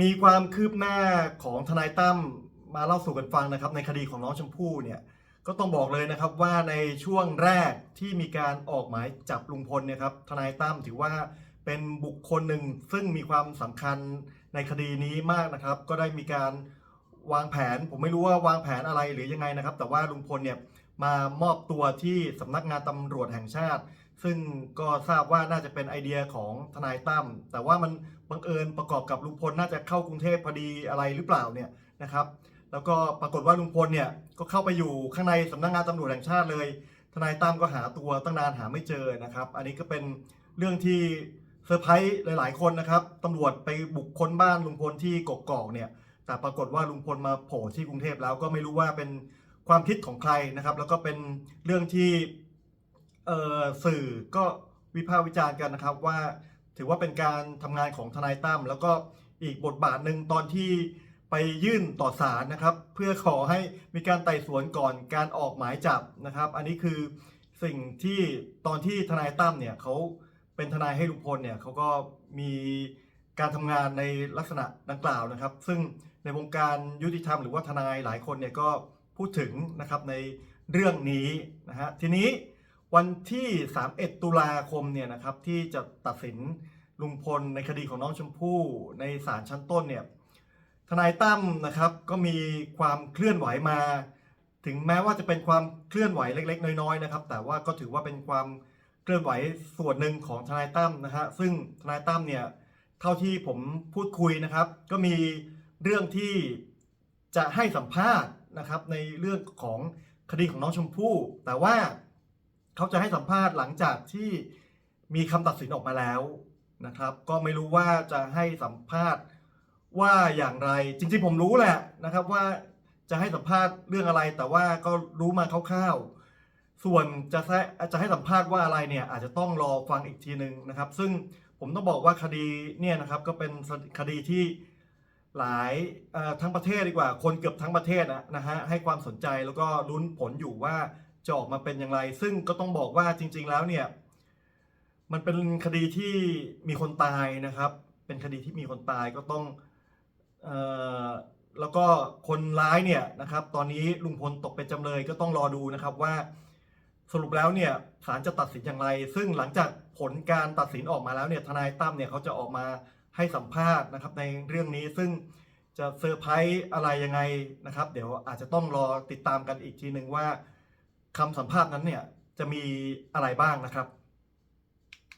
มีความคืบหน้าของทนายตั้มมาเล่าสู่กันฟังนะครับ ในคดีของน้องชมพู่เนี่ยก็ต้องบอกเลยนะครับว่าในช่วงแรกที่มีการออกหมายจับลุงพลเนี่ยครับทนายตั้มถือว่าเป็นบุคคลหนึ่งซึ่งมีความสำคัญในคดีนี้มากนะครับ ก็ได้มีการวางแผน ผมไม่รู้ว่าวางแผนอะไรหรือยังไงนะครับ แต่ว่าลุงพลเนี่ยมามอบตัวที่สำนักงานตำรวจแห่งชาติ ซึ่งก็ทราบว่าน่าจะเป็นไอเดียของทนายตั้มแต่ว่ามันบังเอิญประกอบกับลุงพลน่าจะเข้ากรุงเทพพอดีอะไรหรือเปล่าเนี่ยนะครับ แล้วก็ปรากฏว่าลุงพลเนี่ยก็เข้าไปอยู่ข้างในสำนักงานตำรวจแห่งชาติเลย ทนายตั้มก็หาตัวตั้งนานหาไม่เจอนะครับ อันนี้ก็เป็นเรื่องที่เซอร์ไพรส์หลาย ๆ คนนะครับตำรวจไปบุกค้นบ้านลุงพลที่กกอกเนี่ยแต่ปรากฏว่าลุงพลมาโผล่ที่กรุงเทพแล้วก็ไม่รู้ว่าเป็นความคิดของใครนะครับ แล้วก็เป็นเรื่องที่ สื่อก็วิพากษ์วิจารณ์กันนะครับว่าถือว่าเป็นการทำงานของทนายตั้มแล้วก็อีกบทบาทหนึ่งตอนที่ไปยื่นต่อศาลนะครับ เพื่อขอให้มีการไต่สวนก่อนการออกหมายจับนะครับ อันนี้คือสิ่งที่ตอนที่ทนายตั้มเนี่ยเขาเป็นทนายให้ลุงพลเนี่ยเขาก็มีการทำงานในลักษณะดังกล่าวนะครับ ซึ่งในวงการยุติธรรมหรือว่าทนายหลายคนเนี่ยก็พูดถึงนะครับในเรื่องนี้นะฮะทีนี้ วันที่ 31 ตุลาคมเนี่ยนะครับที่จะตัดสินลุงพลในคดีของน้องชมพู่ในศาลชั้นต้นเนี่ยทนายตั้มนะครับก็มีความเคลื่อนไหวมา ถึงแม้ว่าจะเป็นความเคลื่อนไหวเล็ก ๆ น้อยๆนะครับ แต่ว่าก็ถือว่าเป็นความเคลื่อนไหวส่วนหนึ่งของทนายตั้มนะฮะซึ่งทนายตั้มเนี่ยเท่าที่ผมพูดคุยนะครับ ก็มีเรื่องที่จะให้สัมภาษณ์นะครับในเรื่องของคดีของน้องชมพู่ แต่ว่า เขาจะให้สัมภาษณ์หลังจากที่มีคำตัดสินออกมาแล้วนะครับ ก็ไม่รู้ว่าจะให้สัมภาษณ์ว่าอย่างไร จริงๆผมรู้แหละนะครับว่าจะให้สัมภาษณ์เรื่องอะไร แต่ว่าก็รู้มาคร่าวๆ ส่วนจะจะให้สัมภาษณ์ว่าอะไรเนี่ยอาจจะต้องรอฟังอีกทีหนึ่งนะครับ ซึ่งผมต้องบอกว่าคดีเนี่ยนะครับก็เป็นคดีที่หลายทั้งประเทศดีกว่า คนเกือบทั้งประเทศนะฮะให้ความสนใจแล้วก็ลุ้นผลอยู่ว่า จะออกมาเป็นอย่างไร ซึ่งก็ต้องบอกว่าจริง ๆ แล้วเนี่ย มันเป็นคดีที่มีคนตายนะครับ เป็นคดีที่มีคนตายก็ต้องเอ่อแล้วก็คนร้ายเนี่ยนะครับ ตอนนี้ลุงพลตกเป็นจำเลยก็ต้องรอดูนะครับว่าสรุปแล้วเนี่ยศาลจะตัดสินอย่างไร ซึ่งหลังจากผลการตัดสินออกมาแล้วเนี่ยทนายตั้มเนี่ยเขาจะออกมาให้สัมภาษณ์นะครับในเรื่องนี้ซึ่งจะเซอร์ไพรส์อะไรยังไงนะครับ เดี๋ยวอาจจะต้องรอติดตามกันอีกทีหนึ่งว่า คำสัมภาษณ์นั้นเนี่ยจะมีอะไรบ้างนะครับ